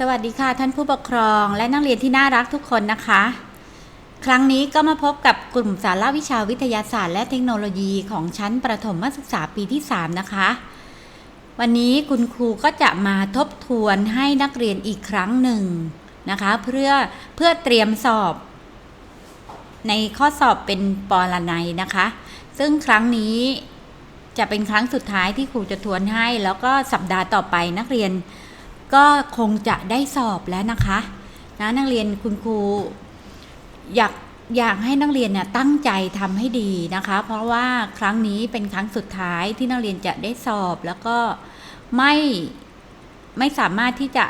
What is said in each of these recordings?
สวัสดีค่ะท่านผู้ปกครองและนักเรียนที่น่ารักทุกคนนะคะ ครั้งนี้ก็มาพบกับกลุ่มสาระวิชาวิทยาศาสตร์และเทคโนโลยีของชั้นประถมศึกษาปีที่ 3 นะคะ วันนี้คุณครูก็จะมาทบทวนให้นักเรียนอีกครั้งหนึ่งนะคะ เพื่อเพื่อเตรียมสอบ ในข้อสอบเป็นปรนัยนะคะ ซึ่งครั้งนี้จะเป็นครั้งสุดท้ายที่ครูจะทวนให้ แล้วก็สัปดาห์ต่อไปนักเรียน ก็คงจะได้สอบแล้วนะคะนะนักเรียนคุณครูอยากอยากให้นักเรียนเนี่ยตั้งใจทำให้ดีนะคะ เพราะว่าครั้งนี้เป็นครั้งสุดท้ายที่นักเรียนจะได้สอบแล้วก็ไม่ไม่สามารถที่จะ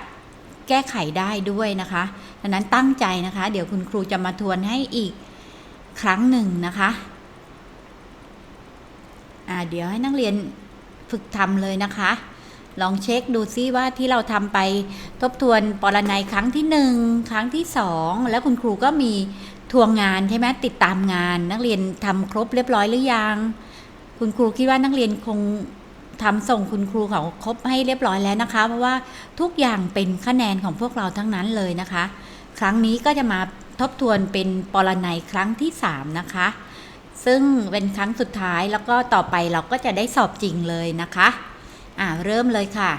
แก้ไขได้ด้วยนะคะดังนั้นตั้งใจนะคะ เดี๋ยวคุณครูจะมาทวนให้อีกครั้งหนึ่งนะคะอ่าเดี๋ยวให้นักเรียนฝึกทำเลยนะคะ ลองเช็คดูซิว่าที่เราทำไปทบทวนปรนัยครั้งที่หนึ่งครั้งที่สองแล้วคุณครูก็มีทวงงานใช่ไหมติดตามงาน นักเรียนทำครบเรียบร้อยหรือยัง คุณครูคิดว่านักเรียนคงทำส่งคุณครูเขาครบให้เรียบร้อยแล้วนะคะ เพราะว่าทุกอย่างเป็นคะแนนของพวกเราทั้งนั้นเลยนะคะ ครั้งนี้ก็จะมาทบทวนเป็นปรนัยครั้งที่สามนะคะ ซึ่งเป็นครั้งสุดท้ายแล้วก็ต่อไปเราก็จะได้สอบจริงเลยนะคะ อ่าเริ่มเลยค่ะ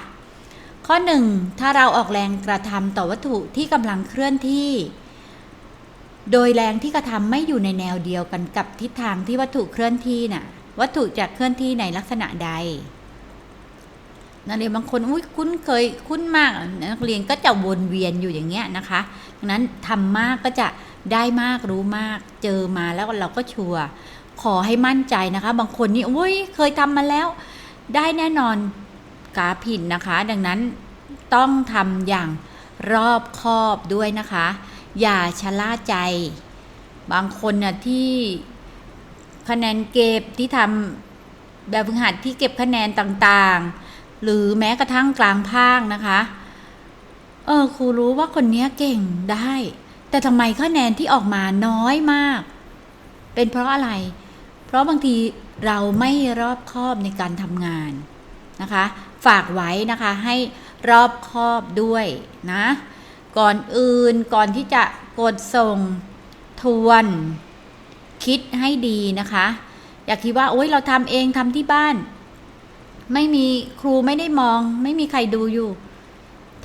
ข้อ 1 ถ้าเราออกแรงกระทำต่อวัตถุที่กำลังเคลื่อนที่ โดยแรงที่กระทำไม่อยู่ในแนวเดียวกันกับทิศทางที่วัตถุเคลื่อนที่น่ะ วัตถุจะเคลื่อนที่ในลักษณะใด นักเรียนบางคนอุ้ยคุ้นเคยคุ้นมาก นักเรียนก็จะวนเวียนอยู่อย่างเงี้ยนะคะดังนั้นทำมากก็จะได้มากรู้มาก เจอมาแล้วเราก็ชัวร์ขอให้มั่นใจนะคะ บางคนนี่อุ้ยเคยทำมาแล้ว ได้แน่นอน กาผิดนะคะ ดังนั้นต้องทำอย่างรอบคอบด้วยนะคะ อย่าชะล่าใจ บางคนน่ะที่คะแนนเก็บที่ทำแบบฝึกหัดที่เก็บคะแนนต่างๆ หรือแม้กระทั่งกลางภาคนะคะ เออครูรู้ว่าคนนี้เก่งได้ แต่ทำไมคะแนนที่ออกมาน้อยมาก เป็นเพราะอะไร เพราะบางทีเราไม่รอบคอบในการทำงานนะคะ ฝากไว้นะคะให้รอบคอบด้วยนะ ก่อนอื่นก่อนที่จะกดส่งทวน คิดให้ดีนะคะ อย่าคิดว่าโอ๊ยเราทำเองทำที่บ้าน ไม่มีครูไม่ได้มอง ไม่มีใครดูอยู่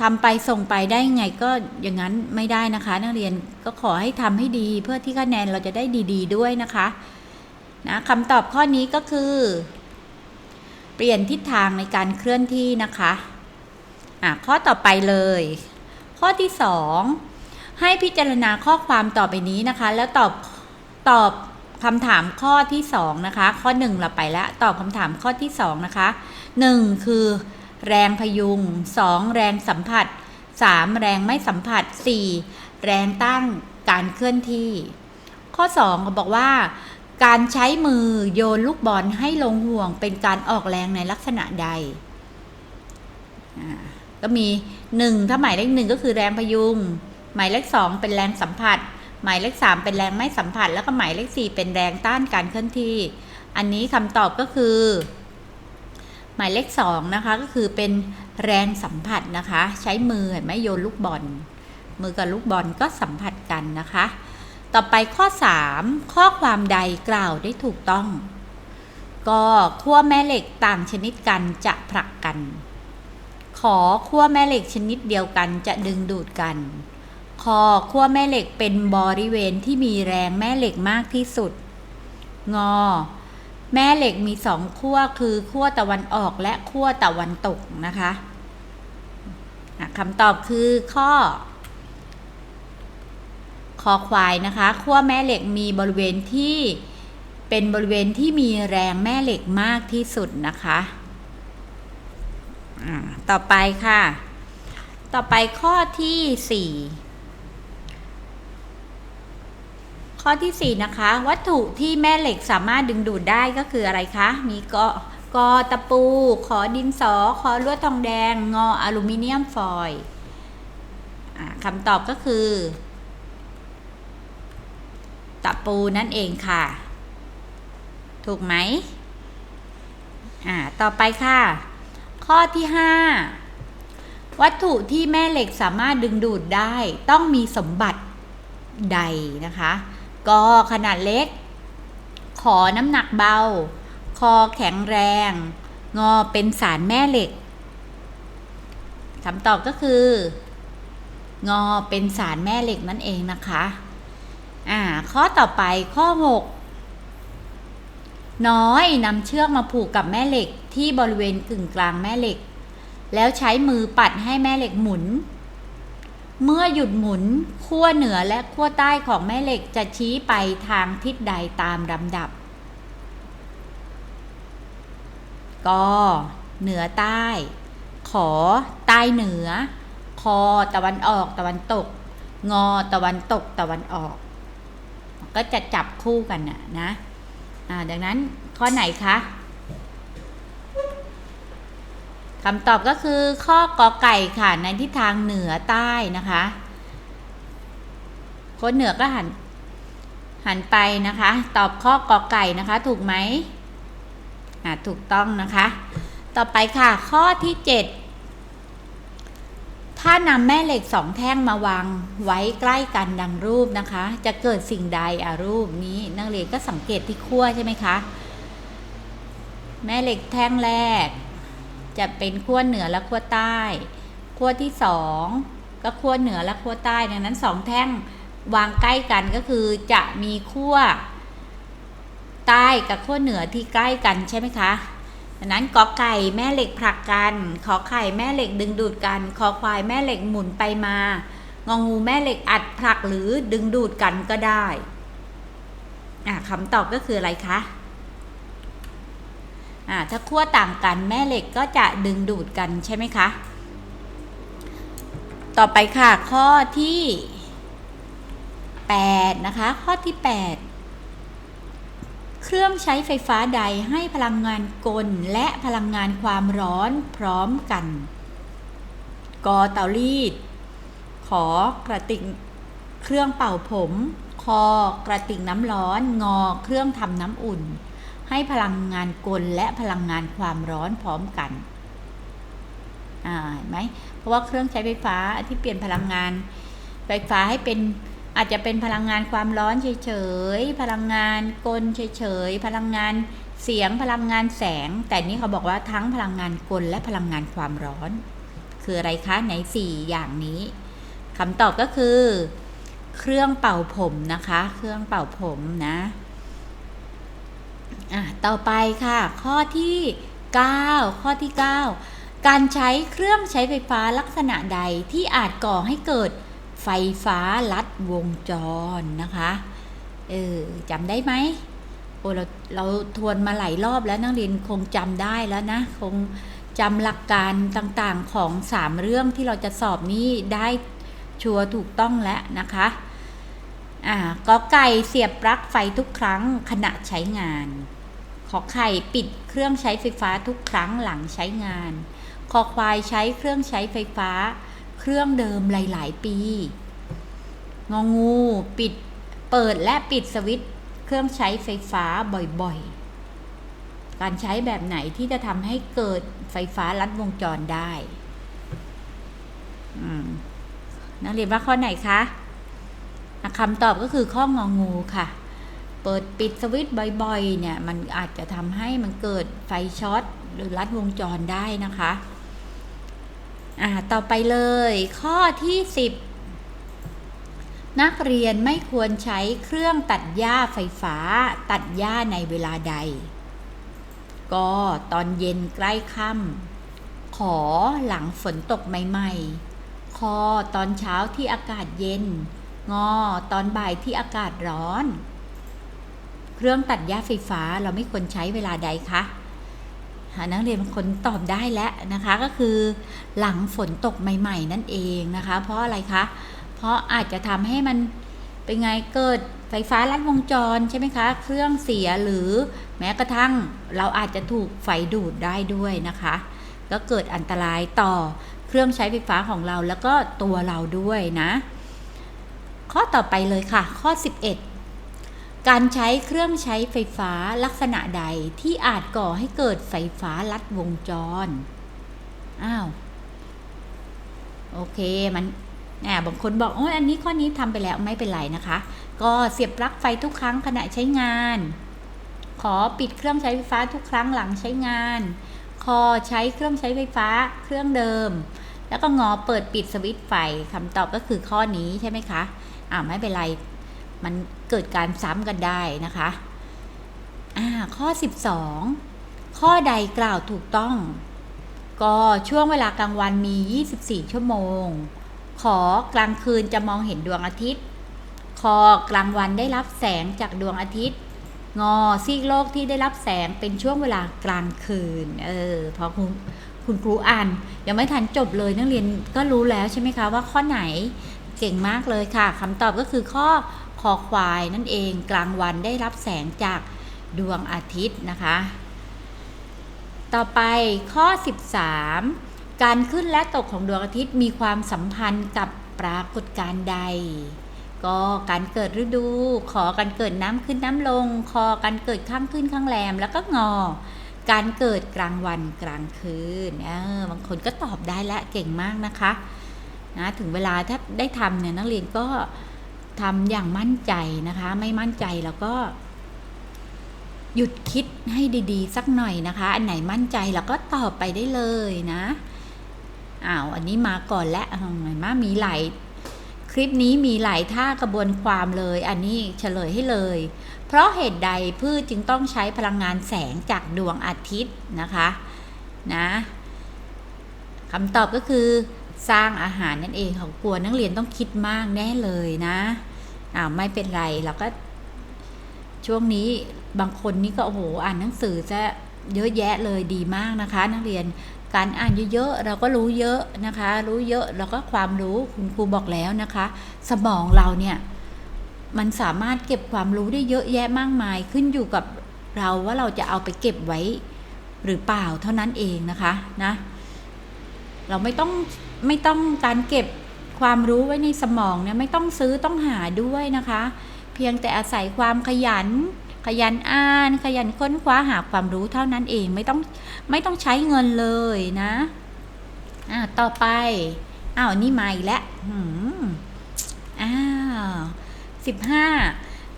ทำไปส่งไปได้ไงก็อย่างนั้นไม่ได้นะคะ นักเรียนก็ขอให้ทำให้ดีเพื่อที่คะแนนเราจะได้ดี ๆด้วยนะคะนะคำตอบข้อนี้ก็คือ ปลี่ยนทิศทางในการเคลื่อนที่นะคะอะข้อต่อไปเลย ข้อที่สองให้พิจารณาข้อความต่อไปนี้นะคะ แล้วตอบตอบคำถามข้อที่สองนะคะ ข้อหนึ่งเราไปแล้วตอบคำถามข้อที่สองนะคะหนึ่งคือแรงพยุงสองแรงสัมผัสสามแรงไม่สัมผัสสี่แรงตั้งการเคลื่อนที่ ข้อสองเขาบอกว่า การใช้มือโยนลูกบอลให้ลงห่วงเป็นการออกแรงในลักษณะใด ก็มีหนึ่งถ้าหมายเลขหนึ่งก็คือแรงพยุง หมายเลขสองเป็นแรงสัมผัส หมายเลขสามเป็นแรงไม่สัมผัส แล้วก็หมายเลขสี่เป็นแรงต้านการเคลื่อนที่ อันนี้คำตอบก็คือ หมายเลขสองนะคะก็คือเป็นแรงสัมผัสนะคะ ใช้มือเห็นไหมโยนลูกบอลมือกับลูกบอลก็สัมผัสกันนะคะ ต่อไปข้อ 3 ข้อความใดกล่าวได้ถูกต้อง ก็ขั้วแม่เหล็กต่างชนิดกันจะผลักกัน ขอขั้วแม่เหล็กชนิดเดียวกันจะดึงดูดกันคอขั้วแม่เหล็กเป็นบริเวณที่มีแรงแม่เหล็กมากที่สุด งอ แม่เหล็กมีสองขั้วคือขั้วตะวันออกและขั้วตะวันตกนะคะคำตอบคือข้อ คอควายนะคะขั้วแม่เหล็กมีบริเวณที่เป็นบริเวณที่มีแรงแม่เหล็กมากที่สุดนะคะต่อไปค่ะ ต่อไปข้อที่ 4 ข้อที่ 4 นะคะ วัตถุที่แม่เหล็กสามารถดึงดูดได้ก็คืออะไรคะ มีกอกอตะปู ขอดินสอ ขอลวดทองแดง งออลูมิเนียมฟอยล์คำตอบก็คือ ตะปูนั่นเองค่ะ ถูกไหมอ่าต่อไปค่ะ ข้อที่ 5 วัตถุที่แม่เหล็กสามารถดึงดูดได้ต้องมีสมบัติใดนะคะกขนาดเล็ก ขอน้ำหนักเบา คอแข็งแรง งอเป็นสารแม่เหล็กคำตอบก็คือ งอเป็นสารแม่เหล็กนั่นเองนะคะ อ่าข้อต่อไปข้อ 6 น้อยนำเชือกมาผูกกับแม่เหล็กที่บริเวณกึ่งกลางแม่เหล็ก แล้วใช้มือปัดให้แม่เหล็กหมุน เมื่อหยุดหมุนขั้วเหนือและขั้วใต้ของแม่เหล็กจะชี้ไปทางทิศใดตามลำดับกเหนือใต้ ขอใต้เหนือ คอตะวันออกตะวันตก งอตะวันตกตะวันออก ก็จะจับคู่กันนะนะอ่าดังนั้นข้อไหนคะคำตอบก็คือข้อกอไก่ค่ะในทิศทางเหนือใต้นะคะ คนเหนือก็หัน หันไปนะคะ ตอบข้อกอไก่นะคะ ถูกไหมอ่าถูกต้องนะคะ ต่อไปค่ะ ข้อที่7 ถ้านำแม่เหล็กสองแท่งมาวางไว้ใกล้กันดังรูปนะคะ จะเกิดสิ่งใดอารูปนี้นักเรียนก็สังเกตที่ขั้วใช่ไหมคะ แม่เหล็กแท่งแรก จะเป็นขั้วเหนือและขั้วใต้ ขั้วที่สองก็ขั้วเหนือและขั้วใต้ดังนั้นสองแท่งวางใกล้กันก็คือจะมีขั้วใต้กับขั้วเหนือที่ใกล้กันใช่ไหมคะ ดังนั้นกอไก่แม่เหล็กผลักกันขอไข่แม่เหล็กดึงดูดกันคอควายแม่เหล็กหมุนไปมางองูแม่เหล็กอัดผลักหรือดึงดูดกันก็ได้อ่าคำตอบก็คืออะไรคะอ่าถ้าขั้วต่างกันแม่เหล็กก็จะดึงดูดกันใช่ไหมคะต่อไปค่ะข้อที่ 8 นะคะ ข้อที่ 8 เครื่องใช้ไฟฟ้าใดให้พลังงานกลและพลังงานความร้อนพร้อมกัน กอเตารีด ขอกระติกเครื่องเป่าผม คอกระติกน้ำร้อน งอเครื่องทำน้ำอุ่น ให้พลังงานกลและพลังงานความร้อนพร้อมกันอ่าเห็นไหมเพราะว่าเครื่องใช้ไฟฟ้าที่เปลี่ยนพลังงานไฟฟ้าให้เป็น อาจจะเป็นพลังงานความร้อนเฉยๆ พลังงานกลเฉยๆ พลังงานเสียงพลังงานแสง แต่นี่เขาบอกว่าทั้งพลังงานกลและพลังงานความร้อน คืออะไรคะในสี่อย่างนี้คำตอบก็คือ เครื่องเป่าผมนะคะ เครื่องเป่าผมนะอะต่อไปค่ะ ข้อที่ 9 ข้อที่ 9 การใช้เครื่องใช้ไฟฟ้าลักษณะใดที่อาจก่อให้เกิด ไฟฟ้าลัดวงจรนะคะเออจำได้ไหมโอ้เราเราทวนมาหลายรอบแล้วนักเรียนคงจำได้แล้วนะ คงจำหลักการต่างๆของสามเรื่องที่เราจะสอบนี้ได้ชัวร์ถูกต้องแล้วนะคะอ่าก็ไก่เสียบปลั๊กไฟทุกครั้งขณะใช้งาน ขอไข่ปิดเครื่องใช้ไฟฟ้าทุกครั้งหลังใช้งาน คอควายใช้เครื่องใช้ไฟฟ้า เครื่องเดิมหลาย ๆ ปี งองู ปิด เปิดและปิดสวิตช์เครื่องใช้ไฟฟ้าบ่อยๆ การใช้แบบไหนที่จะทำให้เกิดไฟฟ้าลัดวงจรได้นักเรียนว่าข้อไหนคะคำตอบก็คือข้ององูค่ะ เปิดปิดสวิตช์บ่อย ๆ เนี่ย มันอาจจะทำให้มันเกิดไฟช็อตหรือลัดวงจรได้นะคะ อ่าต่อไปเลย ข้อที่ 10 นักเรียนไม่ควรใช้เครื่องตัดหญ้าไฟฟ้า ตัดหญ้าในเวลาใด ก็ตอนเย็นใกล้ค่ำขอหลังฝนตกใหม่ๆคอตอนเช้าที่อากาศเย็น งอตอนบ่ายที่อากาศร้อน เครื่องตัดหญ้าไฟฟ้าเราไม่ควรใช้เวลาใดคะ นักเรียนบางคนตอบได้แล้วนะคะก็คือหลังฝนตกใหม่ ๆ นั่นเองนะคะ เพราะอะไรคะ เพราะอาจจะทำให้มันเป็นไงเกิดไฟฟ้าลัดวงจรใช่ไหมคะ เครื่องเสียหรือแม้กระทั่งเราอาจจะถูกไฟดูดได้ด้วยนะคะ ก็เกิดอันตรายต่อเครื่องใช้ไฟฟ้าของเราแล้วก็ตัวเราด้วยนะ ข้อต่อไปเลยค่ะ ข้อ 11 การใช้เครื่องใช้ไฟฟ้าลักษณะใดที่อาจก่อให้เกิดไฟฟ้าลัดวงจร อ้าว โอเคมันอ่าบางคนบอกโอ้ยอันนี้ข้อนี้ทำไปแล้วไม่เป็นไรนะคะ ก็เสียบปลั๊กไฟทุกครั้งขณะใช้งาน ขอปิดเครื่องใช้ไฟฟ้าทุกครั้งหลังใช้งาน คอใช้เครื่องใช้ไฟฟ้าเครื่องเดิม แล้วก็งอเปิดปิดสวิตช์ไฟคำตอบก็คือข้อนี้ใช่ไหมคะอ่าไม่เป็นไร มันเกิดการซ้ำกันได้นะคะอ่าข้อ 12 ข้อใดกล่าวถูกต้อง ก็ช่วงเวลากลางวันมี 24 ชั่วโมง ขอกลางคืนจะมองเห็นดวงอาทิตย์คอกลางวันได้รับแสงจากดวงอาทิตย์ งอซีกโลกที่ได้รับแสงเป็นช่วงเวลากลางคืน เออพอคุณคุณครูอ่านยังไม่ทันจบเลยนักเรียนก็รู้แล้วใช่ไหมคะว่าข้อไหนเก่งมากเลยค่ะคำตอบก็คือข้อ คอควายนั่นเองกลางวันได้รับแสงจากดวงอาทิตย์นะคะ ต่อไปข้อ 13 การขึ้นและตกของดวงอาทิตย์มีความสัมพันธ์กับปรากฏการณ์ใด ก็การเกิดฤดู ขอการเกิดน้ำขึ้นน้ำลง คอการเกิดข้างขึ้นข้างแรมแล้วก็งอการเกิดกลางวันกลางคืนเออบางคนก็ตอบได้และเก่งมากนะคะนะถึงเวลาถ้าได้ทำเนี่ยนักเรียนก็ ทำอย่างมั่นใจนะคะ ไม่มั่นใจแล้วก็ หยุดคิดให้ดีๆ สักหน่อยนะคะ อันไหนมั่นใจเราก็ตอบไปได้เลยนะอ้าวอันนี้มาก่อนและทำไมมามีหลายคลิปนี้มีหลายท่ากระบวนความเลย อันนี้เฉลยให้เลย เพราะเหตุใดพืชจึงต้องใช้พลังงานแสงจากดวงอาทิตย์นะคะนะคำตอบก็คือ สร้างอาหารนั่นเองเขากลัวนักเรียนต้องคิดมากแน่เลยนะอ้าวไม่เป็นไรเราก็ ช่วงนี้บางคนนี่ก็โอ้โหอ่านหนังสือจะเยอะแยะเลยดีมากนะคะ นักเรียนการอ่านเยอะๆเราก็รู้เยอะนะคะ รู้เยอะแล้วก็ความรู้คุณครูบอกแล้วนะคะ สมองเราเนี่ยมันสามารถเก็บความรู้ได้เยอะแยะมากมายขึ้นอยู่กับเราว่าเราจะเอาไปเก็บไว้หรือเปล่าเท่านั้นเองนะคะนะ เราไม่ต้องไม่ต้องการเก็บความรู้ไว้ในสมองเนี่ยไม่ต้องซื้อต้องหาด้วยนะคะ เพียงแต่อาศัยความขยัน ขยันอ่าน ขยันค้นคว้าหาความรู้เท่านั้นเองไม่ต้องไม่ต้องใช้เงินเลยนะอ่าต่อไปอ้าวนี่มาอีกแล้วหืมอ้าวสิบห้า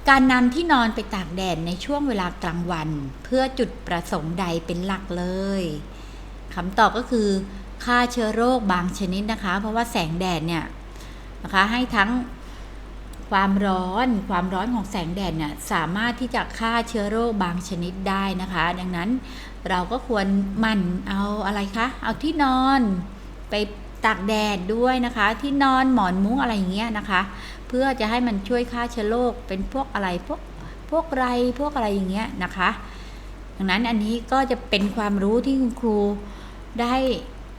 การนำที่นอนไปตากแดดในช่วงเวลากลางวัน เพื่อจุดประสงค์ใดเป็นหลักเลยคำตอบก็คือ ฆ่าเชื้อโรคบางชนิดนะคะ เพราะว่าแสงแดดเนี่ยนะคะให้ทั้งความร้อนความร้อนของแสงแดดเนี่ยสามารถที่จะฆ่าเชื้อโรคบางชนิดได้นะคะ ดังนั้นเราก็ควรหมั่นเอาอะไรคะเอาที่นอนไปตากแดดด้วยนะคะ ที่นอนหมอนมุ้งอะไรอย่างเงี้ยนะคะ เพื่อจะให้มันช่วยฆ่าเชื้อโรคเป็นพวกอะไรพวกพวกไรพวกอะไรอย่างเงี้ยนะคะ ดังนั้นอันนี้ก็จะเป็นความรู้ที่คุณครูได้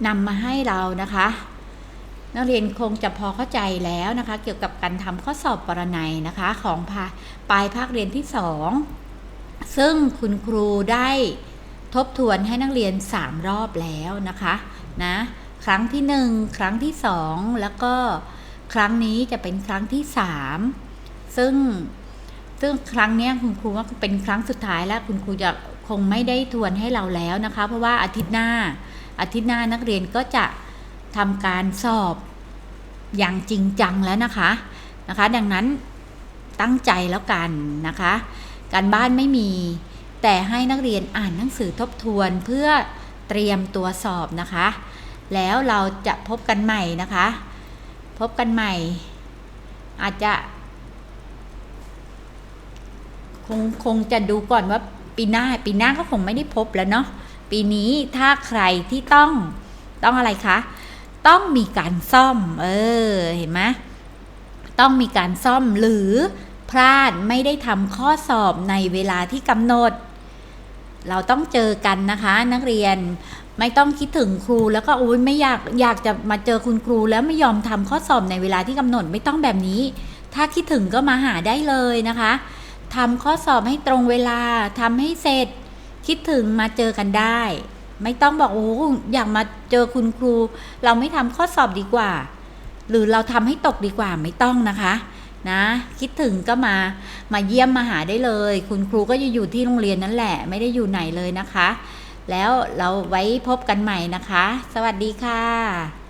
นำมาให้เรานะคะ นักเรียนคงจะพอเข้าใจแล้วนะคะ เกี่ยวกับการทำข้อสอบปรนัยนะคะ ของปลายภาคเรียนที่ 2 ซึ่งคุณครูได้ทบทวนให้นักเรียน 3 รอบแล้วนะคะนะครั้งที่ 1 ครั้งที่ 2 แล้วก็ครั้งนี้จะเป็นครั้งที่ 3 ซึ่งซึ่งครั้งนี้คุณครูว่าเป็นครั้งสุดท้ายแล้วคุณครูจะคงไม่ได้ทวนให้เราแล้วนะคะ เพราะว่าอาทิตย์หน้า อาทิตย์หน้านักเรียนก็จะทำการสอบอย่างจริงจังแล้วนะคะนะคะ ดังนั้นตั้งใจแล้วกันนะคะ การบ้านไม่มี แต่ให้นักเรียนอ่านหนังสือทบทวนเพื่อเตรียมตัวสอบนะคะ แล้วเราจะพบกันใหม่นะคะ พบกันใหม่ อาจจะคงคงจะดูก่อนว่าปีหน้าปีหน้าก็คงไม่ได้พบแล้วเนาะ ปีนี้ถ้าใครที่ต้องต้องอะไรคะ ต้องมีการซ่อม เออ เห็นไหมต้องมีการซ่อมหรือพลาดไม่ได้ทำข้อสอบในเวลาที่กำหนด เราต้องเจอกันนะคะ นักเรียนไม่ต้องคิดถึงครูแล้วก็โอ้ยไม่อยากอยากจะมาเจอคุณครูแล้วไม่ยอมทำข้อสอบในเวลาที่กำหนดไม่ต้องแบบนี้ ถ้าคิดถึงก็มาหาได้เลยนะคะทำข้อสอบให้ตรงเวลาทำให้เสร็จ คิดถึงมาเจอกันได้ ไม่ต้องบอกโอ้อยากมาเจอคุณครู เราไม่ทำข้อสอบดีกว่า หรือเราทำให้ตกดีกว่าไม่ต้องนะคะนะคิดถึงก็มามาเยี่ยมมาหาได้เลย คุณครูก็จะอยู่ที่โรงเรียนนั่นแหละ ไม่ได้อยู่ไหนเลยนะคะ แล้วเราไว้พบกันใหม่นะคะ สวัสดีค่ะ